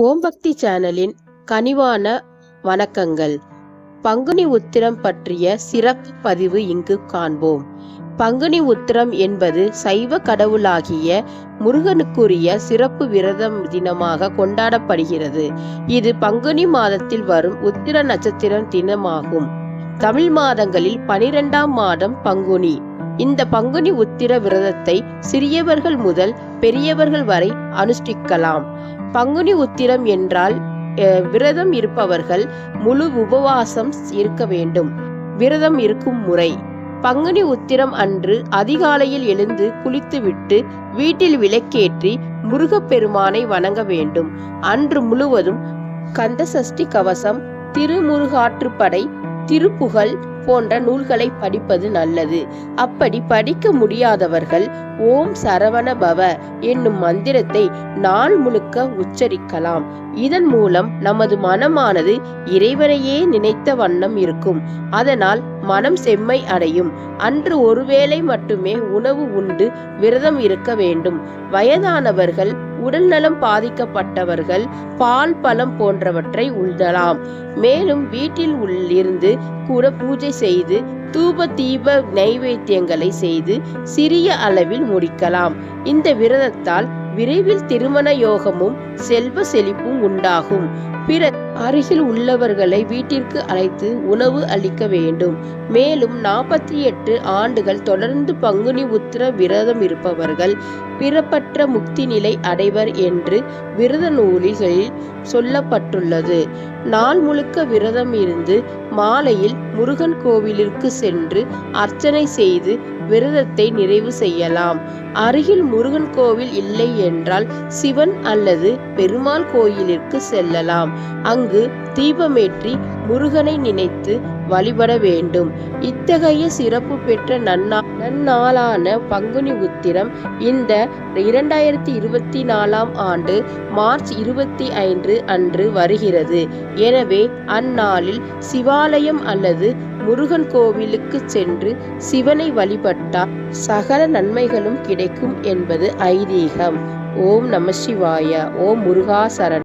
ஓம் பக்தி சேனலின் கனிவான வணக்கங்கள். பங்குனி உத்திரம் பற்றிய சிறப்பு பதிவு இங்கு காண்போம். பங்குனி உத்திரம் என்பது சைவ கடவுளாகிய முருகனுக்குரிய சிறப்பு விரதம் தினமாக கொண்டாடப்படுகிறது. இது பங்குனி மாதத்தில் வரும் உத்திர நட்சத்திரம் தினமாகும். தமிழ் மாதங்களில் பனிரெண்டாம் மாதம் பங்குனி. இந்த பங்குனி உத்திர விரதத்தை சிறியவர்கள் முதல் பெரியவர்கள் வரை அனுஷ்டிக்கலாம். பங்குனி உத்திரம் என்றால் விரதம் இருப்பவர்கள் முழு உபவாசம் இருக்க வேண்டும். விரதம் இருக்கும் முறை. பங்குனி உத்திரம் அன்று அதிகாலையில் எழுந்து குளித்துவிட்டு வீட்டில் விளக்கேற்றி முருகப்பெருமானை வணங்க வேண்டும். அன்று முழுவதும் கந்தசஷ்டி கவசம் திருமுருகாற்றுப்படை திருப்புகழ் போன்ற நூல்களை படிப்பது நல்லது. அப்படி படிக்க முடியாதவர்கள் ஓம் சரவண பவ என்னும் மந்திரத்தை நாள் முழுக்க உச்சரிக்கலாம். இதன் மூலம் நமது மனமானது இறைவனையே நினைத்த வண்ணம் இருக்கும். அதனால் மனம் செம்மை அடையும். அன்று ஒருவேளை மட்டுமே உணவு உண்டு விரதம் இருக்க வேண்டும். வயதானவர்கள் உடல்நலம் பாதிக்கப்பட்டவர்கள் பால் பழம் போன்றவற்றை உண்ணலாம். மேலும் வீட்டில் உள்ளிருந்து கூட பூஜை செய்து தூப தீப நைவேத்தியங்களை செய்து சிறிய அளவில் முடிக்கலாம். இந்த விரதத்தால் விரைவில் திருமண யோகமும் செல்வ செழிப்பும் உண்டாகும். பிற அருகில் உள்ளவர்களை வீட்டிற்கு அழைத்து உணவு அளிக்க வேண்டும். மேலும் நாற்பத்தி எட்டு ஆண்டுகள் தொடர்ந்து பங்குனி உத்திர விரதம் இருப்பவர்கள் பிறப்பற்ற முக்தி நிலை அடைவர் என்று விரத நூலிகளில் சொல்லப்பட்டுள்ளது. நாள் முழுக்க விரதம் இருந்து மாலையில் முருகன் கோவிலிற்கு சென்று அர்ச்சனை செய்து விரதத்தை நிறைவு செய்யலாம். அருகில் முருகன் கோவில் இல்லை என்றால் சிவன் அல்லது பெருமாள் கோயிலிற்கு செல்லலாம். அங்கு தீபமேற்றி முருகனை நினைத்து வழிபட வேண்டும். இத்தகைய சிறப்பு பெற்ற நன்னா நன்னாளான பங்குனி உத்திரம் இந்த இரண்டாயிரத்தி இருபத்தி நாலாம் ஆண்டு மார்ச் இருபத்தி ஐந்து அன்று வருகிறது. எனவே அந்நாளில் சிவாலயம் அல்லது முருகன் கோவிலுக்கு சென்று சிவனை வழிபட்டால் சகல நன்மைகளும் கிடைக்கும் என்பது ஐதீகம். ஓம் நம சிவாய. ஓம் முருகா சரண்.